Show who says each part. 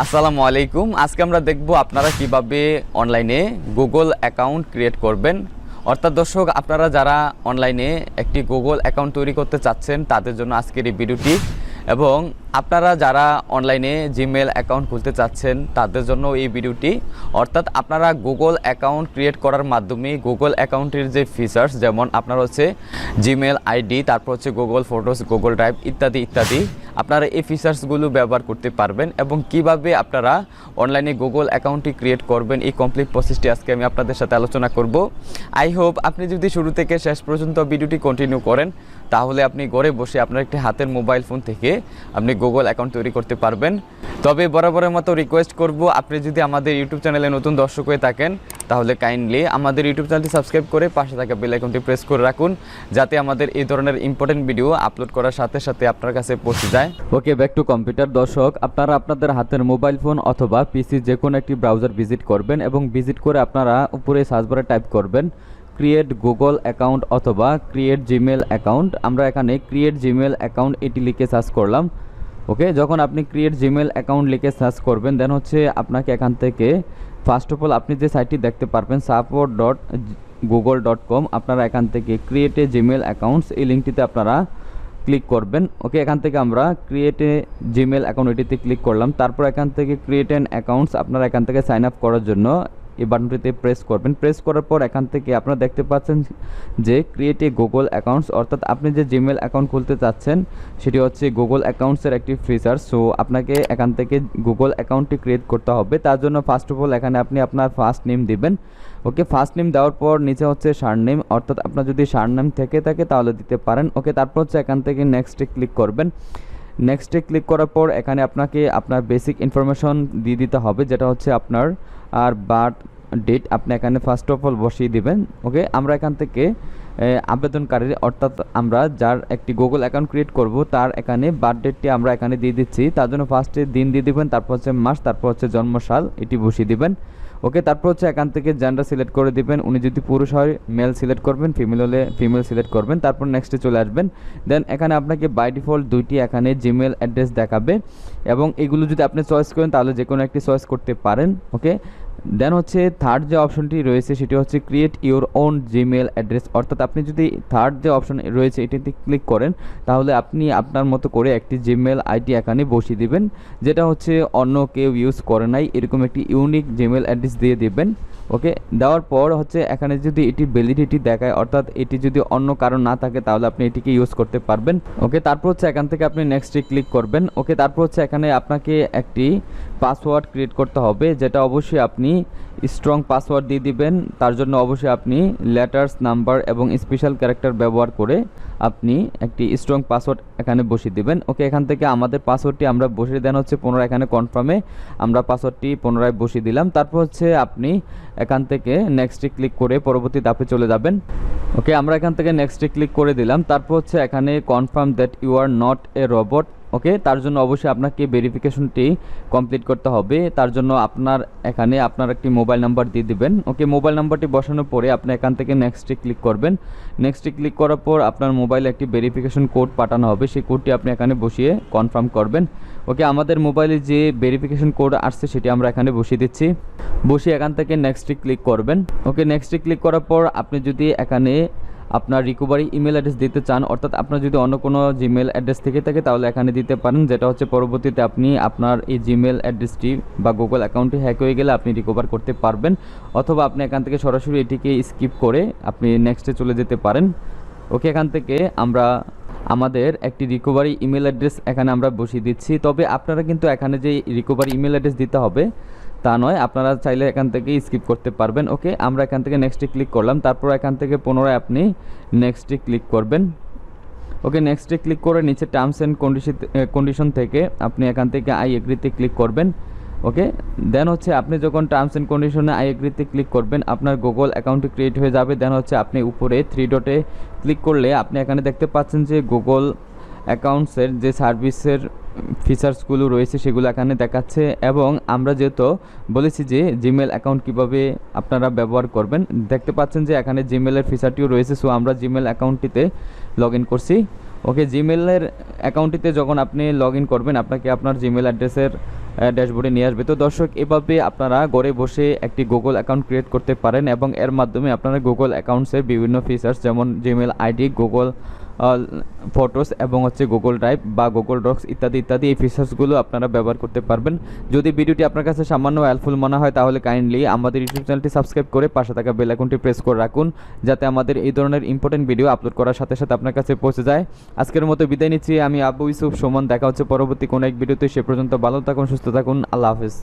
Speaker 1: আসসালামু আলাইকুম। আজকে আমরা দেখব আপনারা কীভাবে অনলাইনে গুগল অ্যাকাউন্ট ক্রিয়েট করবেন। অর্থাৎ দর্শক, আপনারা যারা অনলাইনে একটি গুগল অ্যাকাউন্ট তৈরি করতে চাচ্ছেন, তাদের জন্য আজকের এই ভিডিওটি এবং আপনারা যারা অনলাইনে জিমেল অ্যাকাউন্ট খুলতে চাচ্ছেন, তাদের জন্য এই ভিডিওটি অর্থাৎ আপনারা গুগল অ্যাকাউন্ট ক্রিয়েট করার মাধ্যমে গুগল অ্যাকাউন্টের যে ফিচার্স যেমন আপনার হচ্ছে জিমেল আইডি তারপর হচ্ছে গুগল ফটোস গুগল ড্রাইভ ইত্যাদি ইত্যাদি। আপনারা এই ফিচার্সগুলো ব্যবহার করতে পারবেন এবং কীভাবে আপনারা অনলাইনে গুগল অ্যাকাউন্টটি ক্রিয়েট করবেন, এই কমপ্লিট প্রসেসটি আজকে আমি আপনাদের সাথে আলোচনা করব। আই হোপ আপনি যদি শুরু থেকে শেষ পর্যন্ত ভিডিওটি কন্টিনিউ করেন, তাহলে আপনি ঘরে বসে আপনার একটি হাতের মোবাইল ফোন থেকে আপনি গুগল অ্যাকাউন্ট তৈরি করতে পারবেন। তবে বরাবরের মতো রিকোয়েস্ট করব, আপনি যদি আমাদের ইউটিউব চ্যানেলে নতুন দর্শক হয়ে থাকেন, তাহলে কাইন্ডলি আমাদের ইউটিউব চ্যানেলটি সাবস্ক্রাইব করে পাশে থাকা বেল আইকনটি প্রেস করে রাখুন, যাতে আমাদের এই ধরনের ইম্পর্টেন্ট ভিডিও আপলোড করার সাথে সাথে আপনার কাছে পৌঁছে যায়। ওকে ব্যাক টু কম্পিউটার দর্শক, আপনারা আপনাদের হাতের মোবাইল ফোন অথবা পিসি যে কোনো একটি ব্রাউজার ভিজিট করবেন এবং ভিজিট করে আপনারা উপরে সার্চ বারে টাইপ করবেন ক্রিয়েট গুগল অ্যাকাউন্ট অথবা ক্রিয়েট জিমেল অ্যাকাউন্ট আমরা এখানে ক্রিয়েট জিমেল অ্যাকাউন্ট এটি লিখে সার্চ করলাম। ওকে যখন আপনি ক্রিয়েট জিমেল অ্যাকাউন্ট লিখে সার্চ করবেন দেন হচ্ছে আপনাকে এখান থেকে ফার্স্ট অফ অল আপনি যে সাইটটি দেখতে পারবেন support dot Google dot com আপনারা এখান থেকে ক্রিয়েট জিমেল অ্যাকাউন্টস এই লিঙ্কটিতে আপনারা ক্লিক করবেন। ওকে এখান থেকে আমরা ক্রিয়েট জিমেল অ্যাকাউন্ট এটিতে ক্লিক করলাম। তারপর এখান থেকে ক্রিয়েট অ্যান অ্যাকাউন্টস আপনারা এখান থেকে সাইন আপ করার জন্য এই বাটনটিতে প্রেস করবেন। প্রেস করার পর এখান থেকে আপনারা দেখতে পাচ্ছেন যে ক্রিয়েট এ গুগল অ্যাকাউন্টস অর্থাৎ আপনি যে জিমেল অ্যাকাউন্ট খুলতে চাচ্ছেন, সেটি হচ্ছে গুগল অ্যাকাউন্টসের একটি ফিচার সো আপনাকে এখান থেকে গুগল অ্যাকাউন্টটি ক্রিয়েট করতে হবে। তার জন্য ফার্স্ট অফ অল এখানে আপনি আপনার ফার্স্ট নেম দিবেন। ওকে ফার্স্ট নেম দেওয়ার পর নিচে হচ্ছে সার নেম অর্থাৎ আপনার যদি সার নেম থেকে থাকে তাহলে দিতে পারেন। ওকে তারপর হচ্ছে এখান থেকে নেক্সটে ক্লিক করবেন। নেক্সটে ক্লিক করার পর এখানে আপনাকে আপনার বেসিক ইনফরমেশন দিয়ে দিতে হবে, যেটা হচ্ছে আপনার আর বার্থ ডেট আপনি এখানে ফার্স্ট অফ অল বসিয়ে দিবেন ওকে আমরা এখান থেকে আবেদনকারীর, অর্থাৎ আমরা যার একটি গুগল অ্যাকাউন্ট ক্রিয়েট করব, তার এখানে বার্থ ডেটটি আমরা এখানে দিয়ে দিচ্ছি। তার জন্য ফার্স্টে দিন দিয়ে দিবেন, তারপর হচ্ছে মাস, তারপর হচ্ছে জন্মসাল, এটি বসিয়ে দিবেন ওকে তারপর হচ্ছে এখান থেকে জেন্ডার সিলেক্ট করে দিবেন। উনি যদি পুরুষ হয় মেল সিলেক্ট করবেন ফিমেল হলে ফিমেল সিলেক্ট করবেন, তারপর নেক্সটে চলে আসবেন। দেন এখানে আপনাকে বাই ডিফল্ট দুইটি এখানে জিমেল অ্যাড্রেস দেখাবে এবং এগুলো যদি আপনি চয়েস করেন, তাহলে যে কোনো একটি চয়েস করতে পারেন ওকে দেন হচ্ছে থার্ড যে অপশনটি রয়েছে, সেটি হচ্ছে create your own Gmail address অর্থাৎ আপনি যদি থার্ড যে অপশন রয়েছে, এটিতে ক্লিক করেন, তাহলে আপনি আপনার মতো করে একটি জিমেল আইডি এখানে বসিয়ে দিবেন, যেটা হচ্ছে অন্য কেউ ইউজ করে নাই। এরকম একটি ইউনিক জিমেল অ্যাড্রেস দিয়ে দিবেন ওকে দেওয়ার পর হচ্ছে এখানে যদি এটি ভ্যালিডিটি দেখায়, অর্থাৎ এটি যদি অন্য কারণ না থাকে, তাহলে আপনি এটিকে ইউজ করতে পারবেন ওকে তারপর হচ্ছে এখান থেকে আপনি নেক্সটে ক্লিক করবেন ওকে তারপর হচ্ছে এখানে আপনাকে একটি পাসওয়ার্ড ক্রিয়েট করতে হবে, যেটা অবশ্যই আপনি স্ট্রং পাসওয়ার্ড দিয়ে দিবেন। তার জন্য অবশ্যই আপনি লেটার্স নাম্বার এবং স্পেশাল ক্যারেক্টার ব্যবহার করে আপনি একটি স্ট্রং পাসওয়ার্ড এখানে বসিয়ে দিবেন। ওকে, এখান থেকে আমাদের পাসওয়ার্ডটি আমরা বসিয়ে দেন হচ্ছে পুনরায় এখানে কনফার্মে আমরা পাসওয়ার্ডটি পুনরায় বসিয়ে দিলাম। তারপর হচ্ছে আপনি এখান থেকে নেক্সটে ক্লিক করে পরবর্তী ধাপে চলে যাবেন। ওকে, আমরা এখান থেকে নেক্সটে ক্লিক করে দিলাম। তারপর হচ্ছে এখানে confirm that you are not a robot okay? তার জন্য অবশ্যই আপনাকে ভেরিফিকেশনটি কমপ্লিট করতে হবে। তার জন্য আপনার এখানে আপনার একটি মোবাইল নাম্বার দিয়ে দিবেন। ওকে মোবাইল নাম্বারটি বসানোর পরে আপনি এখান থেকে নেক্সটে ক্লিক করবেন। নেক্সটে ক্লিক করার পর আপনার মোবাইলে একটি ভেরিফিকেশন কোড পাঠানো হবে। সেই কোডটি আপনি এখানে বসিয়ে কনফার্ম করবেন। ওকে, আমাদের মোবাইলে যে ভেরিফিকেশন কোড আসছে সেটি আমরা এখানে বসিয়ে দিচ্ছি। বসিয়ে এখান থেকে নেক্সটে ক্লিক করবেন। ওকে নেক্সটে ক্লিক করার পর আপনি যদি এখানে আপনার রিকভারি ইমেল অ্যাড্রেস দিতে চান, অর্থাৎ আপনার যদি অন্য কোনো জিমেল অ্যাড্রেস থেকে থাকে, তাহলে এখানে দিতে পারেন। যেটা হচ্ছে পরবর্তীতে আপনি আপনার এই জিমেল অ্যাড্রেসটি বা গুগল অ্যাকাউন্টটি হ্যাক হয়ে গেলে আপনি রিকভার করতে পারবেন, অথবা আপনি এখান থেকে সরাসরি এটিকে স্কিপ করে আপনি নেক্সটে চলে যেতে পারেন। ওকে এখান থেকে আমরা আমাদের একটি রিকভারি ইমেল অ্যাড্রেস এখানে আমরা বসিয়ে দিচ্ছি। তবে আপনারা কিন্তু এখানে যে রিকভারি ইমেল অ্যাড্রেস দিতে হবে তা নয়, আপনারা চাইলে এখান থেকে স্কিপ করতে পারবেন। ওকে আমরা এখান থেকে নেক্সটে ক্লিক করলাম। তারপর এখান থেকে পুনরায় আপনি নেক্সটে ক্লিক করবেন। ওকে নেক্সটে ক্লিক করে নিচে টার্মস অ্যান্ড কন্ডিশন কন্ডিশন থেকে আপনি এখান থেকে আই এগ্রিতে ক্লিক করবেন। ওকে দেন হচ্ছে আপনি যখন টার্মস অ্যান্ড কন্ডিশনে আই এগ্রিতে ক্লিক করবেন, আপনার গুগল অ্যাকাউন্টটি ক্রিয়েট হয়ে যাবে। দেন হচ্ছে আপনি উপরে থ্রি ডটে ক্লিক করলে আপনি এখানে দেখতে পাচ্ছেন যে গুগল অ্যাকাউন্টসের যে সার্ভিসের ফিচার্সগুলো রয়েছে সেগুলো এখানে দেখাচ্ছে এবং আমরা যেহেতু বলেছি যে জিমেল অ্যাকাউন্ট কীভাবে আপনারা ব্যবহার করবেন, দেখতে পাচ্ছেন যে এখানে জিমেলের ফিচারটিও রয়েছে সো আমরা জিমেল অ্যাকাউন্টটিতে লগ ইন করছি ওকে জিমেলের অ্যাকাউন্টটিতে যখন আপনি লগ ইন করবেন, আপনাকে আপনার জিমেল অ্যাড্রেসের ড্যাশবোর্ডে নিয়ে আসবে। তো দর্শক, এভাবে আপনারা ঘরে বসে একটি গুগল অ্যাকাউন্ট ক্রিয়েট করতে পারেন এবং এর মাধ্যমে আপনারা গুগল অ্যাকাউন্টসের বিভিন্ন ফিচার্স যেমন জিমেল আইডি গুগল ফটোস এবং হচ্ছে গুগল ড্রাইভ বা গুগল ডক্স ইত্যাদি ইত্যাদি এই ফিচার্সগুলো আপনারা ব্যবহার করতে পারবেন। যদি ভিডিওটি আপনার কাছে সামান্য হেল্পফুল মনে হয়, তাহলে কাইন্ডলি আমাদের ইউটিউব চ্যানেলটি সাবস্ক্রাইব করে পাশে থাকা বেল আইকনটি প্রেস করে রাখুন, যাতে আমাদের এই ধরনের ইম্পর্টেন্ট ভিডিও আপলোড করার সাথে সাথে আপনার কাছে পৌঁছে যায়। আজকের মতো বিদায় নিচ্ছি, আমি আবু ইউসুফ সুমন, দেখা হচ্ছে পরবর্তী কোনো এক ভিডিওতে সে পর্যন্ত ভালো থাকুন, সুস্থ থাকুন, আল্লাহ হাফিজ।